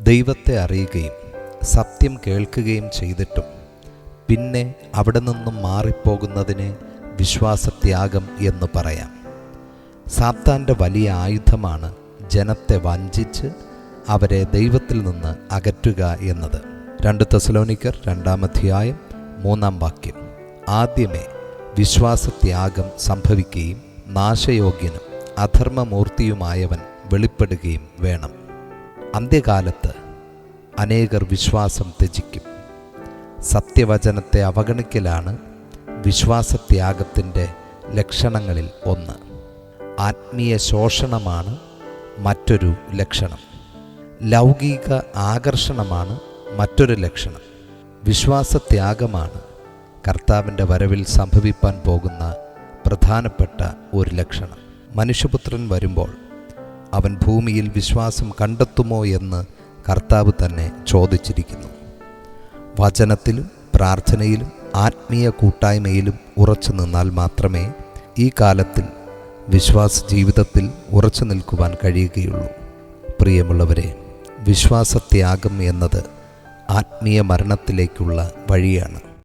ദൈവത്തെ അറിയുകയും സത്യം കേൾക്കുകയും ചെയ്തിട്ടും പിന്നെ അവിടെ നിന്നും മാറിപ്പോകുന്നതിന് വിശ്വാസത്യാഗം എന്ന് പറയാം. സാത്താന്റെ വലിയ ആയുധമാണ് ജനത്തെ വഞ്ചിച്ച് അവരെ ദൈവത്തിൽ നിന്ന് അകറ്റുക എന്നത്. രണ്ട് തെസലോനിക്കർ രണ്ടാമധ്യായം മൂന്നാം വാക്യം. ആദ്യമേ വിശ്വാസത്യാഗം സംഭവിക്കുകയും നാശയോഗ്യനും അധർമ്മമൂർത്തിയുമായവൻ വെളിപ്പെടുകയും വേണം. അന്ത്യകാലത്ത് അനേകർ വിശ്വാസം ത്യജിക്കും. സത്യവചനത്തെ അവഗണിക്കലാണ് വിശ്വാസത്യാഗത്തിന്റെ ലക്ഷണങ്ങളിൽ ഒന്ന്. ആത്മീയ ശോഷണമാണ് മറ്റൊരു ലക്ഷണം. ലൗകിക ആകർഷണമാണ് മറ്റൊരു ലക്ഷണം. വിശ്വാസത്യാഗമാണ് കർത്താവിന്റെ വരവിൽ സംഭവിപ്പാൻ പോകുന്ന പ്രധാനപ്പെട്ട ഒരു ലക്ഷണം. മനുഷ്യപുത്രൻ വരുമ്പോൾ അവൻ ഭൂമിയിൽ വിശ്വാസം കണ്ടെത്തുമോ എന്ന് കർത്താവ് തന്നെ ചോദിച്ചിരിക്കുന്നു. വചനത്തിലും പ്രാർത്ഥനയിലും ആത്മീയ കൂട്ടായ്മയിലും ഉറച്ചു നിന്നാൽ മാത്രമേ ഈ കാലത്തിൽ വിശ്വാസ ജീവിതത്തിൽ ഉറച്ചു നിൽക്കുവാൻ കഴിയുകയുള്ളൂ. പ്രിയമുള്ളവരെ വിശ്വാസത്യാഗം എന്നത് ആത്മീയ മരണത്തിലേക്കുള്ള വഴിയാണ്.